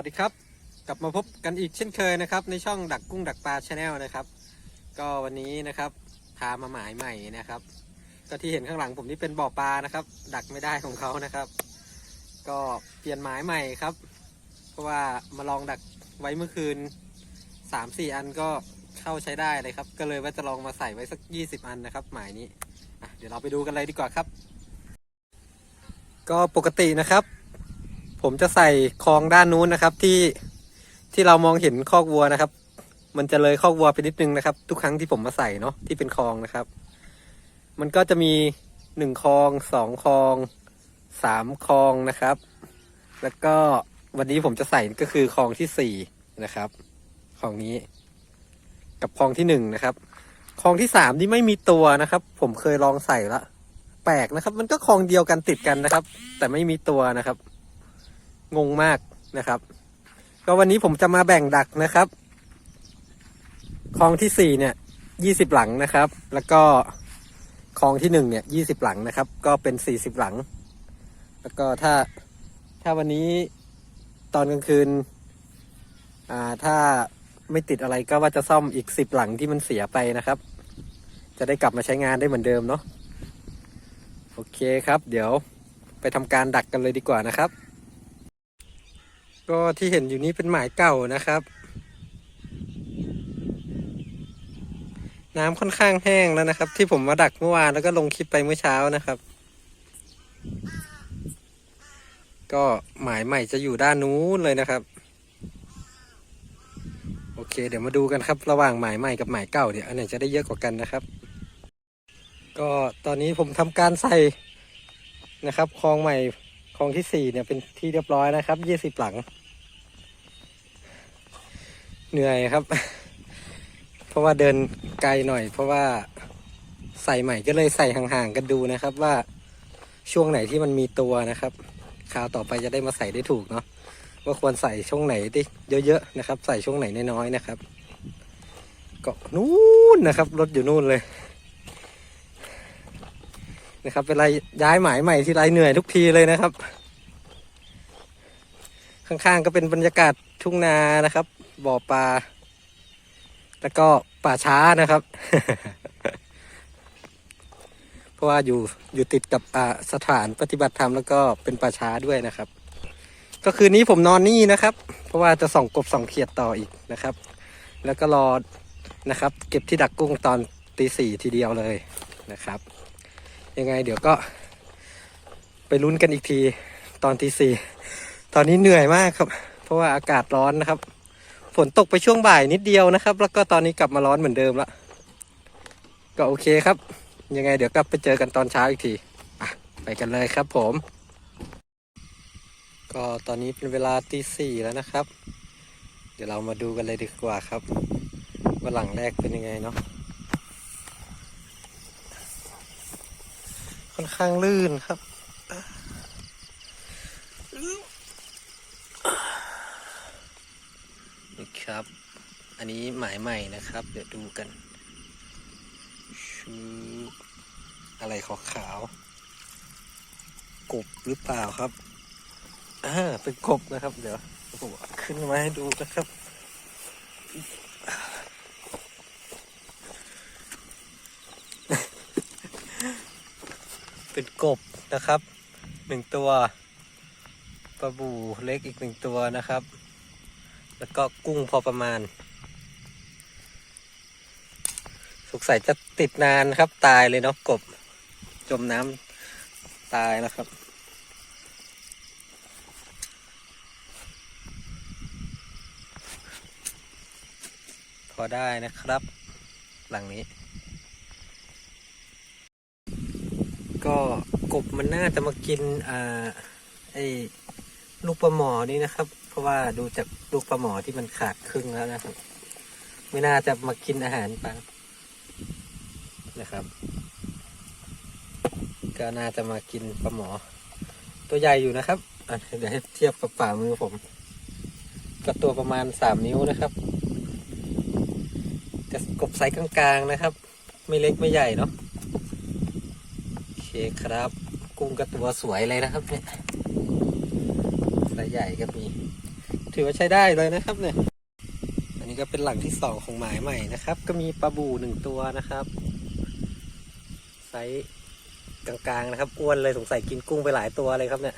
วัสดีครับ กลับมาพบกันอีกเช่นเคยนะครับ ในช่องดักกุ้งดักปลาชาแนลนะครับ ก็วันนี้นะครับพามาหมายใหม่นะครับ ก็ที่เห็นข้างหลังผมนี่เป็นบ่อปลานะครับ ดักไม่ได้ของเขานะครับ ก็เปลี่ยนหมายใหม่ครับ เพราะว่ามาลองดักไว้เมื่อคืนสามสี่อันก็เข้าใช้ได้เลยครับ ก็เลยว่าจะลองมาใส่ไว้สักยี่สิบอันนะครับ หมายนี้เดี๋ยวเราไปดูกันเลยดีกว่าครับ ก็ปกตินะครับ ผมจะใส่คลองด้านนู้นนะครับที่ที่เรามองเห็นคอกวัวนะครับ มันจะเลยคอกวัวไปนิดนึงนะครับ ทุกครั้งที่ผมมาใส่เนาะที่เป็นคลองนะครับ มันก็จะมีหนึ่งคลองสองคลองสามคลองนะครับ แล้วก็วันนี้ผมจะใส่ก็คือคลองที่สี่นะครับคลองนี้ กับคลองที่หนึ่งนะครับคลองที่สามนี่ไม่มีตัวนะครับ ผมเคยลองใส่ละแปลกนะครับ มันก็คลองเดียวกันติดกันนะครับ แต่ไม่มีตัวนะครับ งงมากนะครับ ก็วันนี้ผมจะมาแบ่งดักนะครับคลองที่สี่เนี่ยยี่สิบหลังนะครับ แล้วก็คลองที่หนึ่งเนี่ยยี่สิบหลังนะครับ ก็เป็นสี่สิบหลัง แล้วก็ถ้าถ้าวันนี้ตอนกลางคืนอ่าถ้าไม่ติดอะไรก็ว่าจะซ่อมอีกสิบหลังที่มันเสียไปนะครับ จะได้กลับมาใช้งานได้เหมือนเดิมเนาะโอเคครับ เดี๋ยวไปทำการดักกันเลยดีกว่านะครับ ก็ที่เห็นอยู่นี้เป็นหมายเก่านะครับ น้ำค่อนข้างแห้งแล้วนะครับ ที่ผมมาดักเมื่อวานแล้วก็ลงคลิปไปเมื่อเช้านะครับ ก็หมายใหม่จะอยู่ด้านนู้นเลยนะครับ โอเค เดี๋ยวมาดูกันครับ ระหว่างหมายใหม่กับหมายเก่าเดี๋ยวอันไหนจะได้เยอะกว่ากันนะครับ ก็ตอนนี้ผมทำการใส่นะครับคลองใหม่ ลองที่สี่เนี่ยเป็นที่เรียบร้อยนะครับยี่สิบหลัง เหนื่อยครับ เพราะว่าเดินไกลหน่อย เพราะว่าใส่ใหม่ก็เลยใส่ห่างๆกันดูนะครับว่าช่วงไหนที่มันมีตัวนะครับคราวต่อไปจะได้มาใส่ได้ถูกเนาะว่าควรใส่ช่วงไหนได้เยอะๆนะครับ ใส่ช่วงไหนน้อยๆนะครับ ก็นู่นนะครับรถอยู่นู่นเลย นะครับเวลาย้ายหมายใหม่ที่ไรเหนื่อยทุกทีเลยนะครับ ข้างๆก็เป็นบรรยากาศทุ่งนานะครับ บ่อปลาแล้วก็ป่าช้านะครับ เพราะว่าอยู่อยู่ติดกับอ่าสถานปฏิบัติธรรมแล้วก็เป็นป่าช้าด้วยนะครับ ก็คืนนี้ผมนอนนี่นะครับ เพราะว่าจะส่องกบส่องเขียดต่ออีกนะครับ แล้วก็รอนะครับ เก็บที่ดักกุ้งตอนตีสี่ทีเดียวเลยนะครับ ยังไงเดี๋ยวก็ไปลุ้นกันอีกทีตอนที่สี่ตอนนี้เหนื่อยมากครับ เพราะว่าอากาศร้อนนะครับ ฝนตกไปช่วงบ่ายนิดเดียวนะครับ แล้วก็ตอนนี้กลับมาร้อนเหมือนเดิมละก็โอเคครับ ยังไงเดี๋ยวกลับไปเจอกันตอนเช้าอีกทีไปกันเลยครับผม ก็ตอนนี้เป็นเวลาตีสี่แล้วนะครับ เดี๋ยวเรามาดูกันเลยดีกว่าครับว่าหลังแรกเป็นยังไงเนาะ ค่อนข้างลื่นครับ นี่ครับ อันนี้หมายใหม่นะครับ เดี๋ยวดูกันชูอะไรขาวๆกบหรือเปล่าครับ อ่า เป็นกบนะครับ เดี๋ยวผมขึ้นมาให้ดูนะครับ เป็นกบนะครับหนึ่งตัวปลาบูเล็กอีกหนึ่งตัวนะครับ แล้วก็กุ้งพอประมาณ สงสัยจะติดนานครับ ตายเลยเนาะกบ จมน้ำตายแล้วครับพอได้นะครับ หลังนี้ ก็กบมันน่าจะมากินอ่าไอ้ลูกปลาหมอนี่นะครับ เพราะว่าดูจากลูกปลาหมอที่มันขาดครึ่งแล้วนะครับ ไม่น่าจะมากินอาหารปลานะครับ ก็น่าจะมากินปลาหมอ ตัวใหญ่อยู่นะครับเดี๋ยวให้เทียบกับฝ่ามือผมก็ตัวประมาณสามนิ้วนะครับจะกบไซส์กลางๆนะครับ ไม่เล็กไม่ใหญ่เนาะ คครับ กุ้งก็ตัวสวยเลยนะครับเนี่ยไซส์ใหญ่ก็มี ถือว่าใช้ได้เลยนะครับเนี่ย อันนี้ก็เป็นหลังที่สองของหมายใหม่นะครับ ก็มีปลาบูหนึ่งตัวนะครับ ไซส์กลางๆนะครับ อ้วนเลยสงสัยกินกุ้งไปหลายตัวเลยครับเนี่ย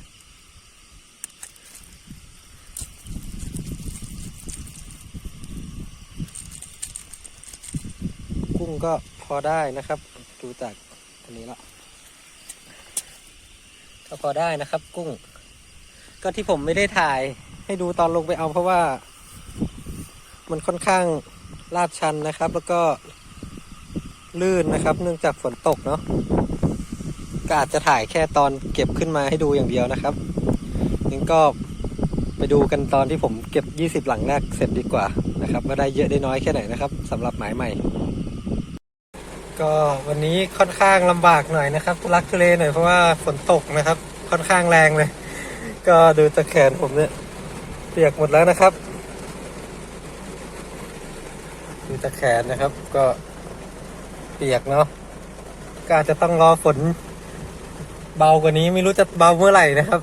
กุ้งก็พอได้นะครับ ดูจากอันนี้ละ ก็พอได้นะครับ กุ้ง ก็ที่ผมไม่ได้ถ่ายให้ดูตอนลงไปเอาเพราะว่า มันค่อนข้างลาดชันนะครับ แล้วก็ลื่นนะครับ เนื่องจากฝนตกเนาะก็อาจจะถ่ายแค่ตอนเก็บขึ้นมาให้ดูอย่างเดียวนะครับงั้นก็ไปดูกันตอนที่ผมเก็บ 20 หลังแรกเสร็จดีกว่านะครับว่าได้เยอะได้น้อยแค่ไหนนะครับสำหรับหมายใหม่ ก็วันนี้ค่อนข้างลำบากหน่อยนะครับทุลักทุเลหน่อยเพราะว่าฝนตกนะครับ ค่อนข้างแรงเลย ก็ดูจากแขนผมเนี่ยเปียกหมดแล้วนะครับ ดูจากแขนนะครับ ก็เปียกเนาะก็อาจจะต้องรอฝนเบากว่านี้ไม่รู้จะเบาเมื่อไหร่นะครับ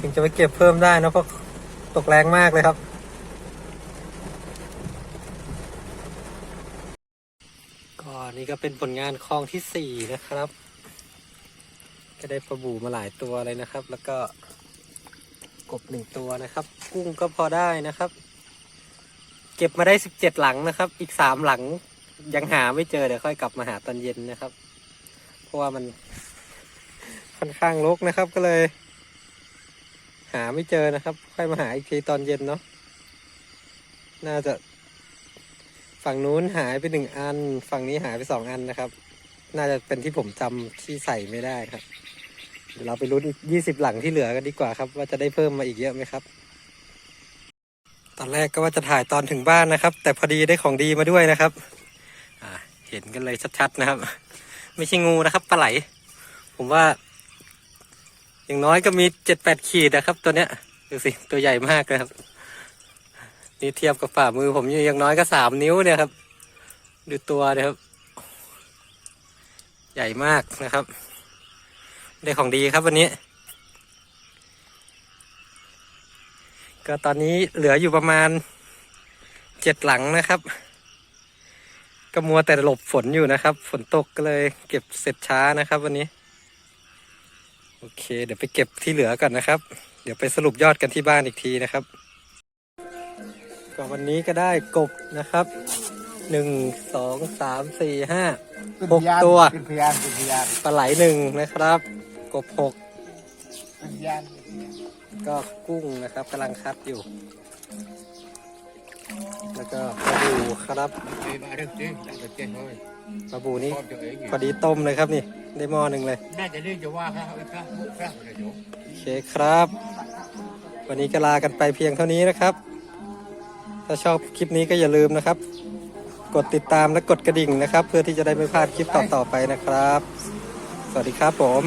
ถึงจะไปเก็บเพิ่มได้นะเพราะตกแรงมากเลยครับ ก็นี่ก็เป็นผลงานคลองที่สี่นะครับ ก็ได้ปลาบูมาหลายตัวเลยนะครับ แล้วก็กบหนึ่งตัวนะครับ กุ้งก็พอได้นะครับ เก็บมาได้สิบเจ็ดหลังนะครับ อีกสามหลังยังหาไม่เจอเดี๋ยวค่อยกลับมาหาตอนเย็นนะครับ เพราะว่ามันค่อนข้างรกนะครับก็เลย หาไม่เจอนะครับ ค่อยมาหาอีกทีตอนเย็นเนาะน่าจะ ฝั่งนู้นหายไปหนึ่งอัน ฝั่งนี้หายไปสองอันนะครับ น่าจะเป็นที่ผมจำที่ใส่ไม่ได้ครับเดี๋ยวเราไปลุ้นยี่สิบหลังที่เหลือกันดีกว่าครับ ว่าจะได้เพิ่มมาอีกเยอะไหมครับ ตอนแรกก็ว่าจะถ่ายตอนถึงบ้านนะครับ แต่พอดีได้ของดีมาด้วยนะครับอ่าเห็นกันเลยชัดๆนะครับ ไม่ใช่งูนะครับปลาไหล ผมว่า อย่างน้อยก็มีเจ็ดแปดขีดนะครับ ตัวเนี้ยดูสิตัวใหญ่มากเลยครับ นี่เทียบกับฝ่ามือผมอยู่อย่างน้อยก็สามนิ้วเนี่ยครับ ดูตัวเนี่ยครับ ใหญ่มากนะครับ ได้ของดีครับวันนี้ ก็ตอนนี้เหลืออยู่ประมาณเจ็ดหลังนะครับก็มัวแต่หลบฝนอยู่นะครับ ฝนตกก็เลยเก็บเสร็จช้านะครับวันนี้ โอเค เดี๋ยวไปเก็บที่เหลือก่อนนะครับ เดี๋ยวไปสรุปยอดกันที่บ้านอีกทีนะครับ ก็วันนี้ก็ได้กบนะครับหนึ่งสองสามสี่ห้าหกตัว เป็นพยานเป็นพยานปลาไหลหนึ่งนะครับ กบหกเป็นพยานก็กุ้งนะครับกำลังคัดอยู่ แล้วก็ปลาบูครับเอ้ยมาเรื่องจริงแต่เจ๊เฮ้ยปลาบูนี้ชอบตัวเองอยู่พอดีต้มเลยครับนี่ ได้หม้อหนึ่งเลย น่าจะเรื่องจะว่าครับครับครับเลยโยมโอเคครับ วันนี้ก็ลากันไปเพียงเท่านี้นะครับ ถ้าชอบคลิปนี้ก็อย่าลืมนะครับ กดติดตามและกดกระดิ่งนะครับ เพื่อที่จะได้ไม่พลาดคลิปต่อๆไปนะครับ สวัสดีครับผม